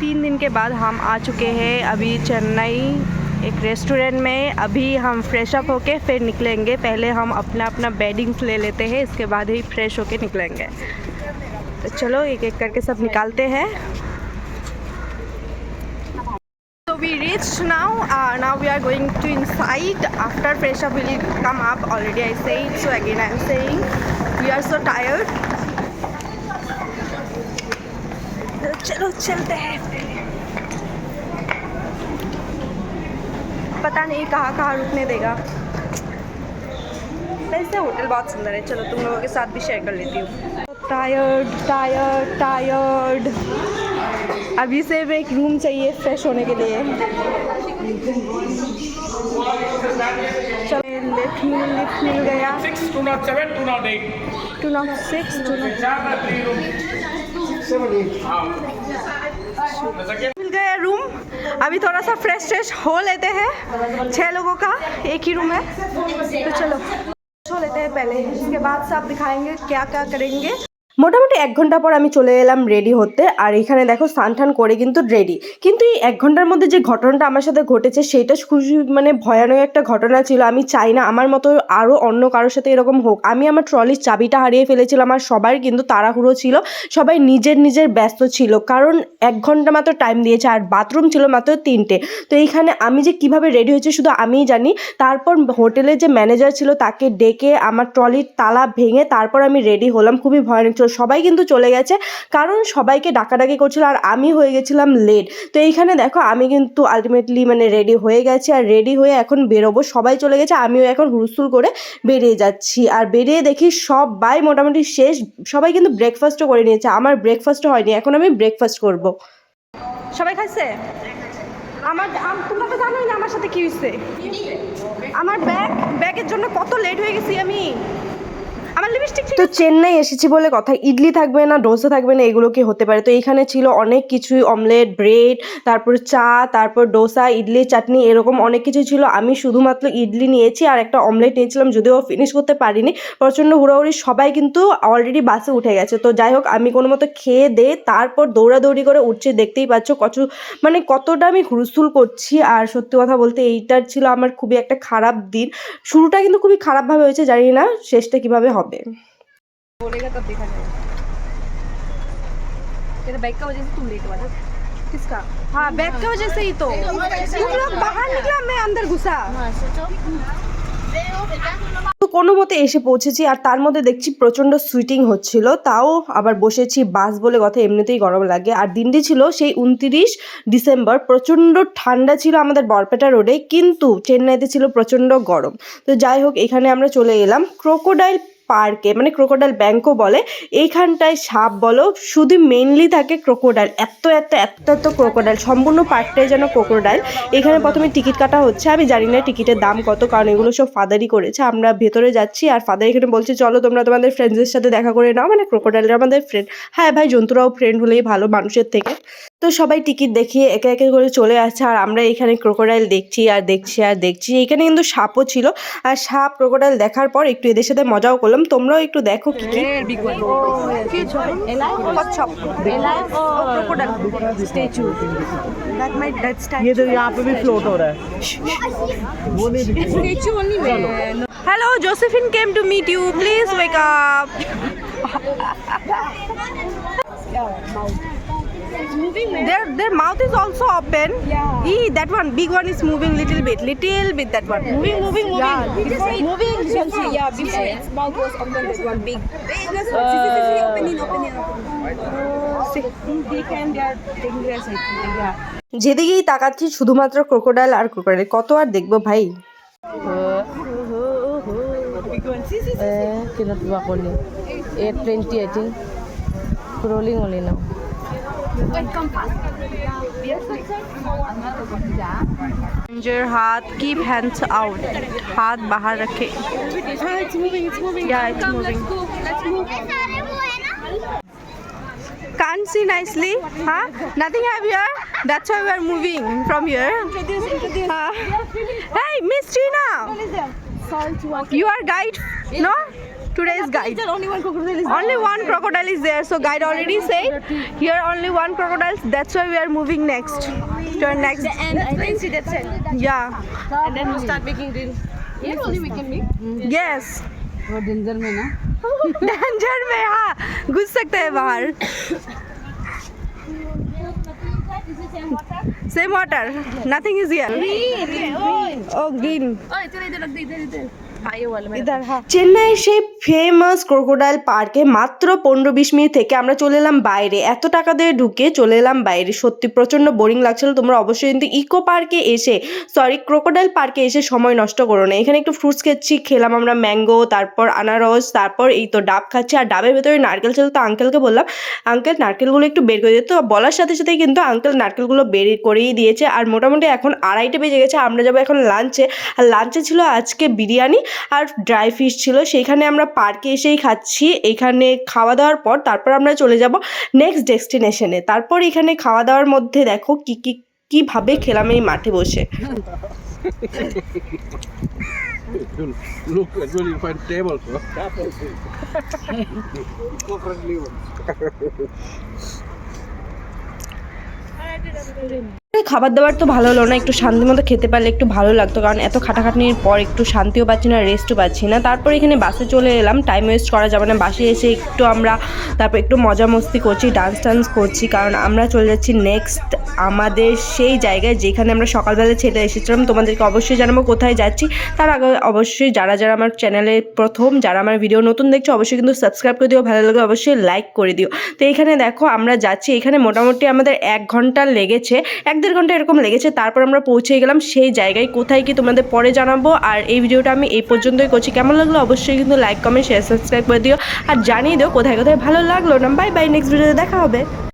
तीन दिन के बाद हम आ चुके हैं अभी चेन्नई एक रेस्टोरेंट में। अभी हम फ्रेश अप होके फिर निकलेंगे। पहले हम अपना अपना बेडिंग्स ले लेते हैं, इसके बाद ही फ्रेश होके निकलेंगे। तो चलो एक एक करके सब निकालते हैं। We reach now now we are going to inside after fresh up already I say I am saying we are so tired चलो चलते हैं पता नहीं कहाँ कहाँ रुकने देगा। वैसे होटल बहुत सुंदर है। चलो तुम लोगों के साथ भी शेयर कर लेती हूँ। टायर्ड टायर्ड टायर्ड अभी से एक रूम चाहिए फ्रेश होने के लिए। चलो लिफ्ट मिल लिफ्ट मिल गया। Two not six two not मिल गया रूम अभी थोड़ा सा फ्रेश फ्रेश हो लेते हैं। छः लोगों का एक ही रूम है। तो चलो हो लेते हैं पहले। इसके बाद सब दिखाएँगे क्या क्या करेंगे। মোটামুটি এক ঘণ্টা পর আমি চলে এলাম রেডি হতে। আর এখানে দেখো স্নান টান করে কিন্তু রেডি কিন্তু এই এক ঘণ্টার মধ্যে যে ঘটনাটা আমার সাথে ঘটেছে, সেটা খুবই মানে ভয়ানক একটা ঘটনা ছিল। আমি চাই না আমার মতো আরও অন্য কারোর সাথে এরকম হোক। আমি আমার ট্রলির চাবিটা হারিয়ে ফেলেছিলাম আর সবার কিন্তু তাড়াহুড়ো ছিল। সবাই নিজের নিজের ব্যস্ত ছিল। কারণ এক ঘণ্টা মাত্র টাইম দিয়েছে আর বাথরুম ছিল মাত্র তিনটে। তো এইখানে আমি যে কীভাবে রেডি হয়েছে শুধু আমিই জানি। তারপর হোটেলের যে ম্যানেজার ছিল তাকে ডেকে আমার ট্রলির তালা ভেঙে তারপর আমি রেডি হলাম। খুবই ভয়ানক ছিল। সবাই কিন্তু চলে গেছে। কারণ সবাইকে ডাকাডাকি করছিল আর আমি হয়ে গেছিলাম লেট তো এইখানে দেখো আমি কিন্তু আলটিমেটলি মানে রেডি হয়ে গেছি আর রেডি হয়ে এখন বেরোবো। সবাই চলে গেছে, আমিও এখন হুলস্থুল করে বেরিয়ে যাচ্ছি। আর বেরিয়ে দেখি সবাই মোটামুটি শেষ। সবাই কিন্তু ব্রেকফাস্টও করে নিয়েছে। আমার ব্রেকফাস্টও হয়নি। এখন আমি ব্রেকফাস্ট করব। সবাই খাইছে? আমার তোমরা তো জানোই না আমার সাথে কি হয়েছে আমার ব্যাগ ব্যাগের জন্য কত লেট হয়ে গেছি আমি। আমার লিপস্টিক তো চেন্নাই এসেছি বলে কথা, ইডলি থাকবে না, ডোসা থাকবে না, এগুলো কি হতে পারে? তো এখানে ছিল অনেক কিছুই, অমলেট, ব্রেড, তারপর চা, তারপর ডোসা, ইডলি, চাটনি, এরকম অনেক কিছু ছিল। আমি শুধুমাত্র ইডলি নিয়েছি আর একটা অমলেট নিয়েছিলাম, যদিও ফিনিশ করতে পারিনি। প্রচণ্ড হুড়াহুড়ি, সবাই কিন্তু অলরেডি বাসে উঠে গেছে। তো যাই হোক, আমি কোনো মতো খেয়ে দে তারপর দৌড়াদৌড়ি করে উঠছি, দেখতেই পাচ্ছ কত মানে কতটা আমি হুলস্থুল করছি। আর সত্যি কথা বলতে এইটার ছিল আমার খুবই একটা খারাপ দিন। শুরুটা কিন্তু খুবই খারাপভাবে হয়েছে, জানি না শেষটা কীভাবে হবে। बोलेगा तब देखा जाएगा तेरा बैग का वजह से तुम लेट हुआ ना किसका हाँ बैग की वजह से ही तो तुम लोग बाहर निकला मैं अंदर घुसा তো কোনো মতে এসে পৌঁছেছি আর তার মধ্যে দেখছি প্রচণ্ড সুইটিং হচ্ছিল তাও আবার বসেছি বাস বলে কথা এমনিতেই গরম লাগে আর দিনটি ছিল সেই উনতিরিশ ডিসেম্বর প্রচণ্ড ঠান্ডা ছিল আমাদের বরপেটা রোডে কিন্তু চেন্নাইতে ছিল প্রচণ্ড গরম তো যাই হোক এখানে আমরা চলে এলাম ক্রোকোডাইল পার্কে মানে ক্রোকোডাইল ব্যাংকও বলে, এইখানটায় সাপ বলো, শুধু মেনলি থাকে ক্রোকোডাইল। এত এত এত এত ক্রোকোডাইল, সম্পূর্ণ পার্কটাই যেন ক্রোকোডাইল। এখানে প্রথমে টিকিট কাটা হচ্ছে, আমি জানি না টিকিটের দাম কত, কারণ এগুলো সব ফাদারই করেছে, আমরা ভেতরে যাচ্ছি, আর ফাদার এখানে বলছে, চলো তোমরা তোমাদের ফ্রেন্ডসদের সাথে দেখা করে নাও। মানে ক্রোকোডাইলরা আমাদের ফ্রেন্ড হ্যাঁ ভাই, জন্তুরাও ফ্রেন্ড হলেই ভালো মানুষের থেকে। তো সবাই টিকিট দেখিয়ে একে একে করে চলে আসছে। আর আমরা এখানে ক্রোকোডাইল দেখছি আর দেখছি আর দেখছি। এখানে কিন্তু সাপও ছিল। আর সাপ ক্রোকোডাইল দেখার পর একটু এদের সাথে মজাও করলাম। তোমরাও একটু দেখো কি কি? Hello, to meet you please you. Please. Their their mouth is also open yeah Ee, that one big one is moving little bit little bit that one Moving, moving, moving. Yeah, before it, moving. You can see, yeah, before its mouth was open, that one big. Wait, let's see, see, see, see, opening, opening, opening. They can, they are taking I think, yeah. যেদিকেই তাকাচ্ছি শুধুমাত্র crocodile আর crocodile কত আর দেখব ভাই kinatuwa ko ni 820 I think crawling only now Your हाथ keep hands out हाथ बाहर रखे it's moving, it's moving. Yeah, it's moving. Let's go, let's move. Can't see nicely, huh? Nothing have here. That's why we are moving from here. Introduce, introduce. Uh, hey, Miss Trina, Salt water. you are guide, no? today's guide. Only one crocodile is there. Only one crocodile is there. So guide already said here only one crocodile. That's why we are moving next to our next. And I think see that's it. Yeah. And then we start making reels. Here only we can make. Yes. वो danger में ना danger में हाँ घुस सकते हैं बाहर same water nothing is here green oh green इधर इधर इधर हाँ ये वाला इधर हाँ चेन्नई शेप ফেমাস ক্রোকোডাইল পার্কে মাত্র পনেরো বিশ মিনিট থেকে আমরা চলে এলাম বাইরে। এত টাকা দিয়ে ঢুকে চলে এলাম বাইরে। সত্যি প্রচণ্ড বোরিং লাগছিল। তোমরা অবশ্যই কিন্তু ইকো পার্কে এসে সরি ক্রোকোডাইল পার্কে এসে সময় নষ্ট করো না। এখানে একটু ফ্রুটস খেচ্ছি, খেলাম আমরা ম্যাঙ্গো তারপর আনারস, তারপর এই তো ডাব খাচ্ছি। আর ডাবের ভেতরে নারকেল ছিল তো আঙ্কেলকে বললাম আঙ্কেল নারকেলগুলো একটু বের করে দিতে তো বলার সাথে সাথেই কিন্তু আঙ্কেল নারকেলগুলো বের করেই দিয়েছে। আর মোটামুটি এখন আড়াইটে বেজে গেছে। আমরা যাব এখন লাঞ্চে আর লাঞ্চে ছিল আজকে বিরিয়ানি আর ড্রাই ফিশ ছিল। সেইখানে আমরা পার্কে এসেই খাচ্ছি এইখানে খাওয়া দাওয়ার পর তারপর আমরা চলে যাব নেক্সট ডেস্টিনেশনে তারপর এখানে খাওয়া দাওয়ার মধ্যে দেখো কি কি কীভাবে খেলাম এই মাঠে বসে Look, I will find table. Go-friendly one. খাবার দাবার তো ভালো হলো না, একটু শান্তি মতো খেতে পারলে একটু ভালো লাগতো, কারণ এত খাটাখাটনির পর একটু শান্তিও পাচ্ছি না রেস্টও পাচ্ছি না। তারপর এখানে বাসে চলে এলাম টাইম ওয়েস্ট করা যাবে না, বাসে এসে একটু আমরা, তারপর একটু মজা মস্তি করছি ডান্স টান্স করছি, কারণ আমরা চলে যাচ্ছি নেক্সট আমাদের সেই জায়গায় যেখানে আমরা সকালবেলা ছেড়ে এসেছিলাম, তোমাদেরকে অবশ্যই জানাব কোথায় যাচ্ছি। তার আগে অবশ্যই যারা যারা আমার চ্যানেলে প্রথম, যারা আমার ভিডিও নতুন দেখছ, অবশ্যই কিন্তু সাবস্ক্রাইব করে দিও, ভালো লাগলে অবশ্যই লাইক করে দিও। তো এখানে দেখো আমরা যাচ্ছি, এখানে মোটামুটি আমাদের এক ঘণ্টা লেগেছে এক দেড় ঘণ্টা এরকম লেগেছে, তারপর আমরা পৌঁছে গেলাম, সেই জায়গায় কোথায় কি তোমাদের পরে জানাব। আর এই ভিডিওটা আমি এই পর্যন্তই করছি। কেমন লাগল অবশ্যই কিন্তু লাইক কমেন্ট শেয়ার সাবস্ক্রাইব করে দিও। আর জানিয়ে দিও কোথায় কোথায় ভালো লাগল। না বাই বাই নেক্সট ভিডিওতে দেখা হবে।